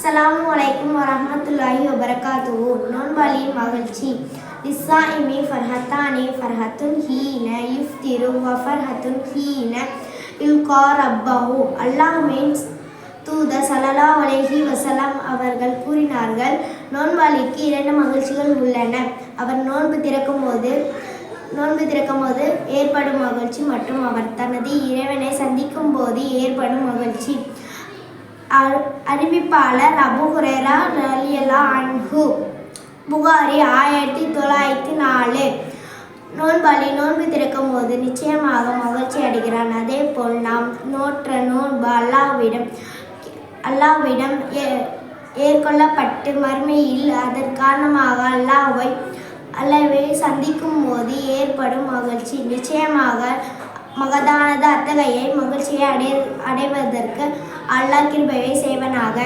அஸ்ஸலாமு அலைக்கும் வரமத்துல்லாஹி வபரகாத்து நோன்பாளியின் மகிழ்ச்சி லிஸ்ஸாயிமி ஃபர்ஹத்தானே ஃபர்ஹத்துன் ஹீன யுஃப்திரு வஃபர்ஹத்துன் ஃபர்ஹத்துன் ஹீன யுல்கா ரப்பஹு மீன்ஸ் தூத சலலா அலைஹி வசலாம் அவர்கள் கூறினார்கள் நோன்பாளிக்கு இரண்டு மகிழ்ச்சிகள் உள்ளன. அவர் நோன்பு திறக்கும் போது நோன்பு திறக்கும் போது ஏற்படும் மகிழ்ச்சி மற்றும் அவர் தனது இறைவனை சந்திக்கும் போது ஏற்படும் மகிழ்ச்சி. அறிவிப்பாளர் அபு ஹுரேரா ரலியலா அன்ஹு. புகாரி ஆயிரத்தி தொள்ளாயிரத்தி நாலு. நோன்பாளி நோன்பு திறக்கும் போது நிச்சயமாக மகிழ்ச்சி அடைகிறான். அதே போல் நாம் நோற்ற நோன்பு அல்லாஹ்விடம் அல்லாஹ்விடம் ஏ- ஏற்கொள்ளப்பட்டு மறுமையில் அதன் காரணமாக அல்லாவை அல்லாவை சந்திக்கும் போது ஏற்படும் மகிழ்ச்சி. நிச்சயமாக மகதானது அத்தகைய மகிழ்ச்சியை அடை அடைவதற்கு அல்லாஹ் கிருபையை செய்வனாக.